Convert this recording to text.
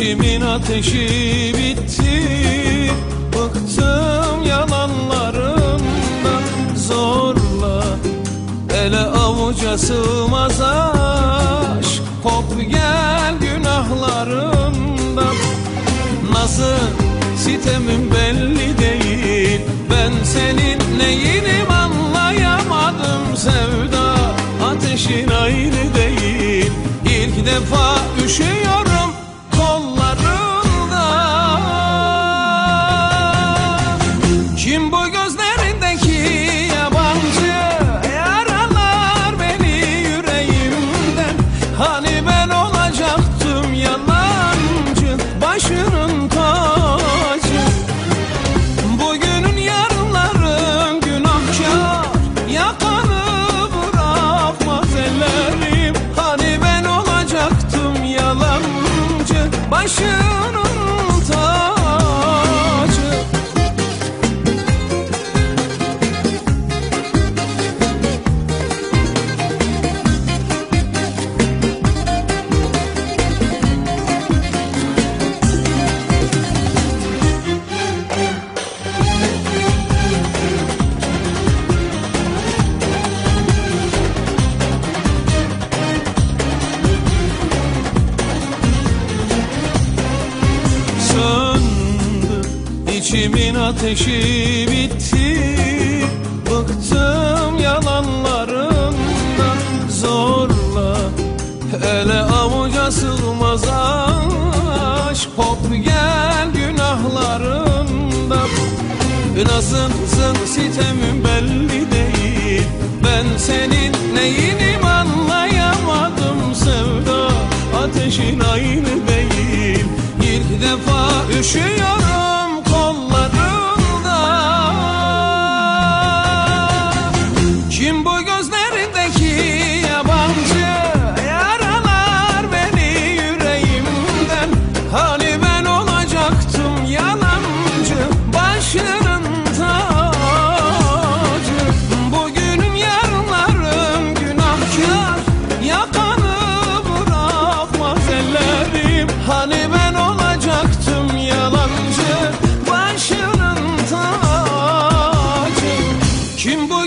İçimin ateşi bitti. Bıktım yalanlarından Zorla ele avuca sığmaz aşk. Kop gel günahlarından Nasıl sitemin belli değil. Ben senin neyinim anlayamadım Sevda. Ateşin aynı değil. İlk defa üşüyorum yalancı Başının İçimin ateşi bitti. Bıktım yalanlarından Zorla ele avuca sığmaz aşk. Hop gel günahlarından Nasılsın sitemin belli değil. Ben senin neyinim Hani ben olacaktım yalancı Başının tacı. Kim bu